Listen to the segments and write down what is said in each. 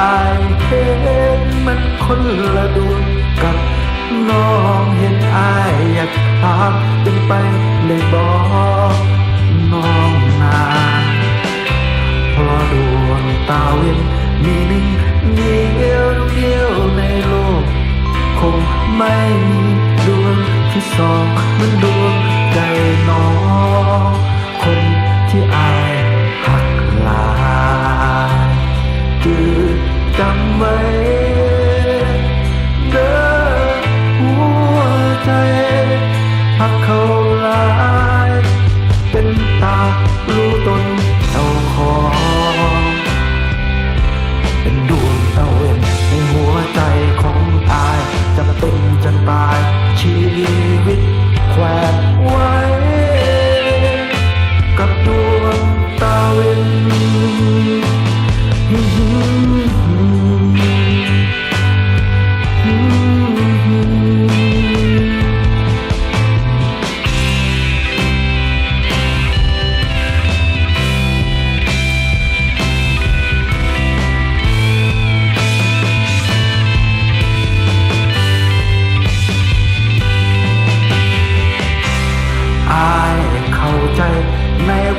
อายเห็นมันคนละดวงกับน้องเห็นอายอยากถามเป็นไปเลยบอกน้องนาเพราะดวงตาเว้นมีหนึ่งเดียวเดียวในโลก คงไม่มีดวงที่สองมือนดวง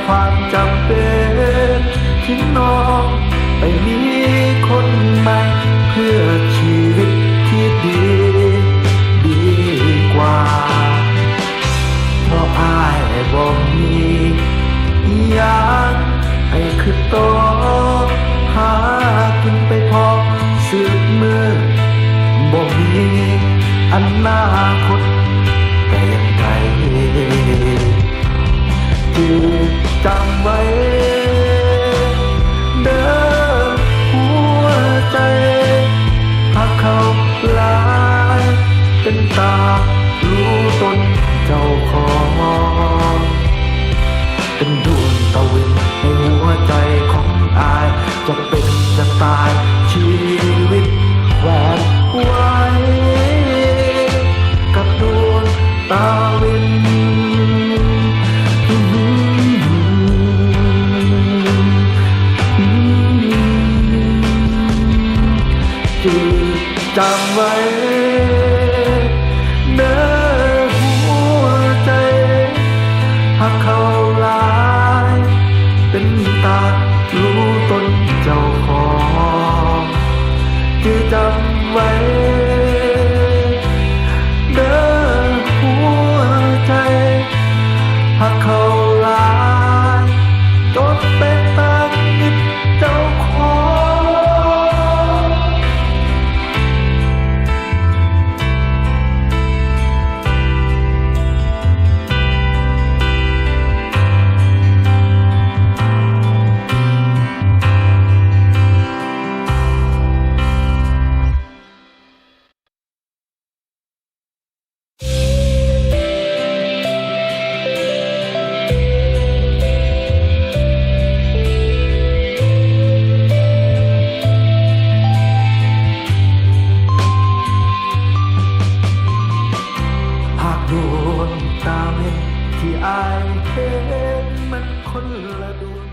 ความจำเป็นที่น้องไปมีคนใหม่เพื่อชีวิตที่ดีดีกว่า เพราะอายบ่มีอย่างให้คือต่อหากินไปพอสืบมือบ่มีอนาคต จะตายชีวิตแหวนไว้กับดวงตาวินจืดจำไว้ ที่จำไว้ ที่อายเห็นมันคนละดวง